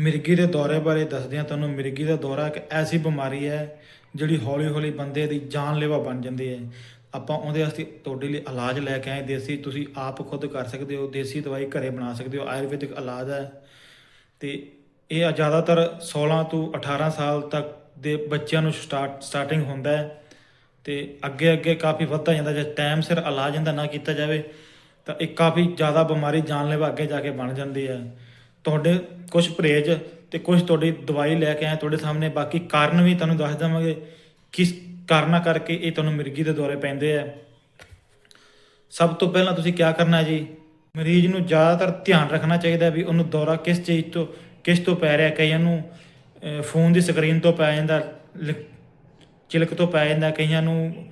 ਮਿਰਗੀ ਦੇ ਦੌਰੇ ਬਾਰੇ ਦੱਸਦੇ ਹਾਂ ਤੁਹਾਨੂੰ ਮਿਰਗੀ ਦਾ ਦੌਰਾ ਇੱਕ ਐਸੀ ਬਿਮਾਰੀ ਹੈ ਜਿਹੜੀ ਹੌਲੀ-ਹੌਲੀ ਬੰਦੇ ਦੀ ਜਾਨਲੇਵਾ ਬਣ ਜਾਂਦੀ ਹੈ। ਆਪਾਂ ਉਹਦੇ ਵਾਸਤੇ ਤੁਹਾਡੇ ਲਈ ਇਲਾਜ ਲੈ ਕੇ ਆਏ, ਦੇਸੀ, ਤੁਸੀਂ ਆਪ ਖੁਦ ਕਰ ਸਕਦੇ ਹੋ, ਦੇਸੀ ਦਵਾਈ ਘਰੇ ਬਣਾ ਸਕਦੇ ਹੋ, ਆਯੁਰਵੈਦਿਕ ਇਲਾਜ ਹੈ। ਤੇ ਇਹ ਜ਼ਿਆਦਾਤਰ 16 ਤੋਂ 18 ਸਾਲ ਤੱਕ ਦੇ ਬੱਚਿਆਂ ਨੂੰ ਸਟਾਰਟ ਸਟਾਰਟਿੰਗ ਹੁੰਦਾ ਹੈ। ਤੇ ਅੱਗੇ ਅੱਗੇ ਕਾਫੀ ਵੱਧਦਾ ਜਾਂਦਾ, ਜੇ ਟਾਈਮ ਸਿਰ ਇਲਾਜ ਇਹਦਾ ਨਾ ਕੀਤਾ ਜਾਵੇ, ਤਾਂ ਇਹ ਕਾਫੀ ਜ਼ਿਆਦਾ ਬਿਮਾਰੀ ਜਾਨਲੇਵਾ ਅੱਗੇ ਜਾ ਕੇ ਬਣ ਜਾਂਦੀ ਹੈ। ਤੁਹਾਡੇ ਕੁਝ ਪਰਹੇਜ ਤੇ ਕੁਝ ਤੁਹਾਡੀ ਦਵਾਈ ਲੈ ਕੇ ਆਏ ਤੁਹਾਡੇ ਸਾਹਮਣੇ, ਬਾਕੀ ਕਾਰਨ ਵੀ ਤੁਹਾਨੂੰ ਦੱਸ ਦੇਵਾਂਗੇ ਕਿਸ ਕਾਰਨਾਂ ਕਰਕੇ ਇਹ ਤੁਹਾਨੂੰ ਮਿਰਗੀ ਦੇ ਦੌਰੇ ਪੈਂਦੇ ਆ। ਸਭ ਤੋਂ ਪਹਿਲਾਂ ਤੁਸੀਂ ਕੀ ਕਰਨਾ ਜੀ? ਮਰੀਜ਼ ਨੂੰ ਜ਼ਿਆਦਾਤਰ ਧਿਆਨ ਰੱਖਣਾ ਚਾਹੀਦਾ ਵੀ ਉਹਨੂੰ ਦੌਰਾ ਕਿਸ ਚੀਜ਼ ਤੋਂ, ਕਿਸ ਤੋਂ ਪੈ ਰਿਹਾ, ਕਈਆਂ ਨੂੰ ਫੋਨ ਦੀ ਸਕਰੀਨ ਤੋਂ ਪੈ ਜਾਂਦਾ, ਲਿ- ਚਿਲਕ ਤੋਂ ਪੈ ਜਾਂਦਾ, ਕਈਆਂ ਨੂੰ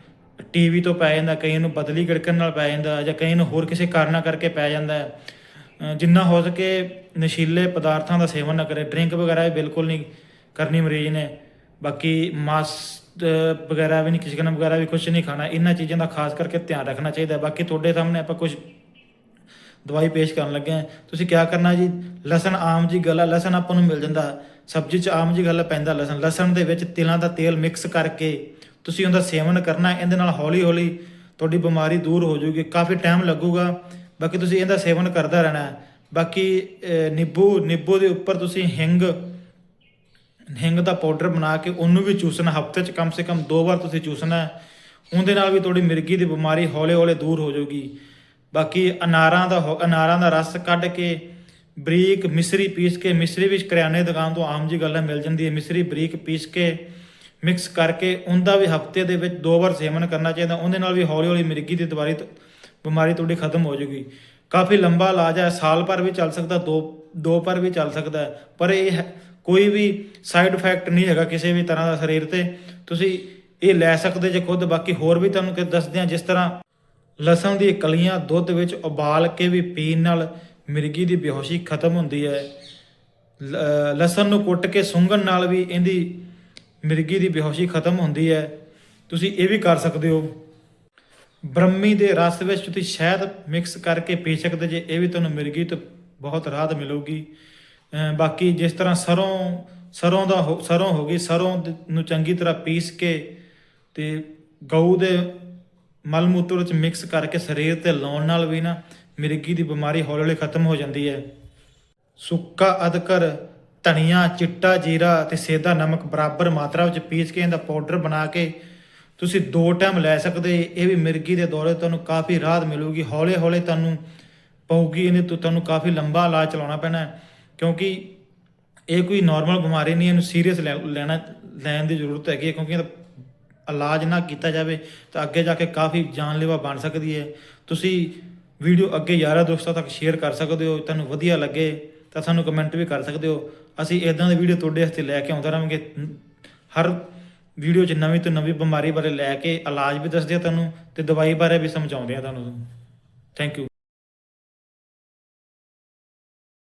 ਟੀਵੀ ਤੋਂ ਪੈ ਜਾਂਦਾ, ਕਈਆਂ ਨੂੰ ਬਦਲੀ ਗੜਕਣ ਨਾਲ ਪੈ ਜਾਂਦਾ ਜਾਂ ਕਈਆਂ ਨੂੰ ਹੋਰ ਕਿਸੇ ਕਾਰਨਾਂ ਕਰਕੇ ਪੈ ਜਾਂਦਾ। ਹੈ ਜਿੰਨਾ ਹੋ ਸਕੇ ਨਸ਼ੀਲੇ ਪਦਾਰਥਾਂ ਦਾ ਸੇਵਨ ਨਾ ਕਰੇ ਡਰਿੰਕ ਵਗੈਰਾ ਵੀ ਬਿਲਕੁਲ ਨਹੀਂ ਕਰਨੀ ਮਰੀਜ਼ ਨੇ। ਬਾਕੀ ਮਾਸ ਵਗੈਰਾ ਵੀ ਨਹੀਂ ਚਿਕਨ ਵਗੈਰਾ ਵੀ ਕੁਝ ਨਹੀਂ ਖਾਣਾ। ਇਹਨਾਂ ਚੀਜ਼ਾਂ ਦਾ ਖਾਸ ਕਰਕੇ ਧਿਆਨ ਰੱਖਣਾ ਚਾਹੀਦਾ। ਬਾਕੀ ਤੁਹਾਡੇ ਸਾਹਮਣੇ ਆਪਾਂ ਕੁਝ ਦਵਾਈ ਪੇਸ਼ ਕਰਨ ਲੱਗੇ ਹਾਂ। ਤੁਸੀਂ ਕੀ ਕਰਨਾ ਜੀ? ਲਸਣ ਆਮ ਜੀ ਗੱਲ ਹੈ ਲਸਣ ਆਪਾਂ ਨੂੰ ਮਿਲ ਜਾਂਦਾ। ਸਬਜ਼ੀ 'ਚ ਆਮ ਜੀ ਗੱਲ ਪੈਂਦਾ ਲਸਣ। ਲਸਣ ਦੇ ਵਿੱਚ ਤਿਲਾਂ ਦਾ ਤੇਲ ਮਿਕਸ ਕਰਕੇ ਤੁਸੀਂ ਉਹਦਾ ਸੇਵਨ ਕਰਨਾ। ਇਹਦੇ ਨਾਲ ਹੌਲੀ ਹੌਲੀ ਤੁਹਾਡੀ ਬਿਮਾਰੀ ਦੂਰ ਹੋ ਜਾਊਗੀ। ਕਾਫੀ ਟਾਈਮ ਲੱਗੂਗਾ। ਬਾਕੀ ਤੁਸੀਂ ਇਹਦਾ ਸੇਵਨ ਕਰਦਾ ਰਹਿਣਾ। ਬਾਕੀ ਨਿੰਬੂ ਨਿੰਬੂ ਦੇ ਉੱਪਰ ਤੁਸੀਂ ਹਿੰਗ ਹਿੰਗ ਦਾ ਪਾਊਡਰ ਬਣਾ ਕੇ ਉਹਨੂੰ ਵੀ ਚੂਸਣਾ। ਹਫ਼ਤੇ 'ਚ ਕਮ ਸੇ ਕਮ ਦੋ ਵਾਰ ਤੁਸੀਂ ਚੂਸਣਾ ਉਹਦੇ ਨਾਲ ਵੀ ਤੁਹਾਡੀ ਮਿਰਗੀ ਦੀ ਬਿਮਾਰੀ ਹੌਲੇ-ਹੌਲੇ ਦੂਰ ਹੋ ਜਾਊਗੀ। ਬਾਕੀ ਅਨਾਰਾਂ ਦਾ ਹੋ- ਅਨਾਰਾਂ ਦਾ ਰਸ ਕੱਢ ਕੇ ਬਰੀਕ ਮਿਸਰੀ ਪੀਸ ਕੇ, ਮਿਸਰੀ ਵਿੱਚ ਕਰਿਆਨੇ ਦੁਕਾਨ ਤੋਂ ਆਮ ਜੀ ਗੱਲ ਹੈ, ਮਿਲ ਜਾਂਦੀ ਹੈ। ਮਿਸਰੀ ਬਰੀਕ ਪੀਸ ਕੇ ਮਿਕਸ ਕਰਕੇ ਉਹਦਾ ਵੀ ਹਫ਼ਤੇ ਦੇ ਵਿੱਚ ਦੋ ਵਾਰ ਸੇਵਨ ਕਰਨਾ ਚਾਹੀਦਾ। ਉਹਦੇ ਨਾਲ ਵੀ ਹੌਲੀ-ਹੌਲੀ ਮਿਰਗੀ ਦੀ ਦੁਬਾਰੀ ਬਿਮਾਰੀ ਤੁਹਾਡੀ ਖਤਮ ਹੋ ਜਾਊਗੀ ਕਾਫੀ ਲੰਬਾ ਇਲਾਜ ਹੈ, ਸਾਲ ਭਰ ਵੀ ਚੱਲ ਸਕਦਾ, ਦੋ ਦੋ ਪਰ ਵੀ ਚੱਲ ਸਕਦਾ ਪਰ ਇਹ ਹੈ- ਕੋਈ ਵੀ ਸਾਈਡ ਇਫੈਕਟ ਨਹੀਂ ਹੈਗਾ ਕਿਸੇ ਵੀ ਤਰ੍ਹਾਂ ਦਾ ਸਰੀਰ ਤੇ। ਤੁਸੀਂ ਇਹ ਲੈ ਸਕਦੇ ਜੇ ਖੁਦ, ਬਾਕੀ ਹੋਰ ਵੀ ਤੁਹਾਨੂੰ ਕਿ ਦੱਸਦੇ ਹਾਂ, ਜਿਸ ਤਰ੍ਹਾਂ ਲਸਣ ਦੀ ਕਲੀਆਂ ਦੁੱਧ ਵਿੱਚ ਉਬਾਲ ਕੇ ਵੀ ਪੀਣ ਨਾਲ ਮਿਰਗੀ ਦੀ ਬੇਹੋਸ਼ੀ ਖਤਮ ਹੁੰਦੀ ਹੈ। ਲ- ਲਸਣ ਨੂੰ ਕੁੱਟ ਕੇ ਸੁੰਘਣ ਨਾਲ ਵੀ ਇਹਦੀ ਮਿਰਗੀ ਦੀ ਬੇਹੋਸ਼ੀ ਖਤਮ ਹੁੰਦੀ ਹੈ। ਤੁਸੀਂ ਇਹ ਵੀ ਕਰ ਸਕਦੇ ਹੋ। ਬ੍ਰਹਮੀ ਦੇ ਰਸ ਵਿੱਚ ਤੁਸੀਂ ਸ਼ਹਿਦ ਮਿਕਸ ਕਰਕੇ ਪੀ ਸਕਦੇ ਜੇ, ਇਹ ਵੀ ਤੁਹਾਨੂੰ ਮਿਰਗੀ ਤੋਂ ਬਹੁਤ ਰਾਹਤ ਮਿਲੂਗੀ। ਬਾਕੀ ਜਿਸ ਤਰ੍ਹਾਂ ਸਰੋਂ ਸਰੋਂ ਦਾ ਹੋ- ਸਰੋਂ ਹੋ ਗਈ, ਸਰੋਂ ਨੂੰ ਚੰਗੀ ਤਰ੍ਹਾਂ ਪੀਸ ਕੇ ਤੇ ਗਊ ਦੇ ਮਲ ਮੂਤਰ ਵਿੱਚ ਮਿਕਸ ਕਰਕੇ ਸਰੀਰ ਤੇ ਲਾਉਣ ਨਾਲ ਵੀ ਨਾ ਮਿਰਗੀ ਦੀ ਬਿਮਾਰੀ ਹੌਲੀ ਹੌਲੀ ਖਤਮ ਹੋ ਜਾਂਦੀ ਹੈ। ਸੁੱਕਾ ਅਦਕਰ ਧਨੀਆ, ਚਿੱਟਾ ਜੀਰਾ ਤੇ ਸੇਦਾ ਨਮਕ ਬਰਾਬਰ ਮਾਤਰਾ ਵਿੱਚ ਪੀਸ ਕੇ ਇਹਦਾ ਪਾਊਡਰ ਬਣਾ ਕੇ ਤੁਸੀਂ ਦੋ ਟਾਈਮ ਲੈ ਸਕਦੇ, ਇਹ ਵੀ ਮਿਰਗੀ ਦੇ ਦੌਰੇ ਤੁਹਾਨੂੰ ਕਾਫੀ ਰਾਹਤ ਮਿਲੂਗੀ ਹੌਲੇ ਹੌਲੇ ਤੁਹਾਨੂੰ ਪਊਗੀ, ਇਹਨੇ ਤੋਂ, ਤੁਹਾਨੂੰ ਕਾਫੀ ਲੰਬਾ ਇਲਾਜ ਚਲਾਉਣਾ ਪੈਣਾ ਕਿਉਂਕਿ ਇਹ ਕੋਈ ਨਾਰਮਲ ਬਿਮਾਰੀ ਨਹੀਂ, ਇਹਨੂੰ ਸੀਰੀਅਸ ਲੈਣਾ, ਲੈਣ ਦੀ ਜ਼ਰੂਰਤ ਹੈਗੀ ਹੈ, ਕਿਉਂਕਿ ਇਹਦਾ ਇਲਾਜ ਨਾ ਕੀਤਾ ਜਾਵੇ ਤਾਂ ਅੱਗੇ ਜਾ ਕੇ ਕਾਫੀ ਜਾਨਲੇਵਾ ਬਣ ਸਕਦੀ ਹੈ। ਤੁਸੀਂ ਵੀਡੀਓ ਅੱਗੇ ਯਾਰਾਂ ਦੋਸਤਾਂ ਤੱਕ ਸ਼ੇਅਰ ਕਰ ਸਕਦੇ ਹੋ, ਤੁਹਾਨੂੰ ਵਧੀਆ ਲੱਗੇ ਤਾਂ ਸਾਨੂੰ ਕਮੈਂਟ ਵੀ ਕਰ ਸਕਦੇ ਹੋ। ਅਸੀਂ ਇਦਾਂ ਦੀ ਵੀਡੀਓ ਤੁਹਾਡੇ ਵਾਸਤੇ ਲੈ ਕੇ ਆਉਂਦਾ ਰਹਾਂਗੇ, ਹਰ ਵੀਡੀਓ 'ਚ ਨਵੀਂ ਤੋਂ ਨਵੀਂ ਬਿਮਾਰੀ ਬਾਰੇ ਲੈ ਕੇ ਇਲਾਜ ਵੀ ਦੱਸਦੇ ਆ ਤੁਹਾਨੂੰ ਤੇ ਦਵਾਈ ਬਾਰੇ ਵੀ ਸਮਝਾਉਂਦੇ ਆ ਤੁਹਾਨੂੰ। Thank you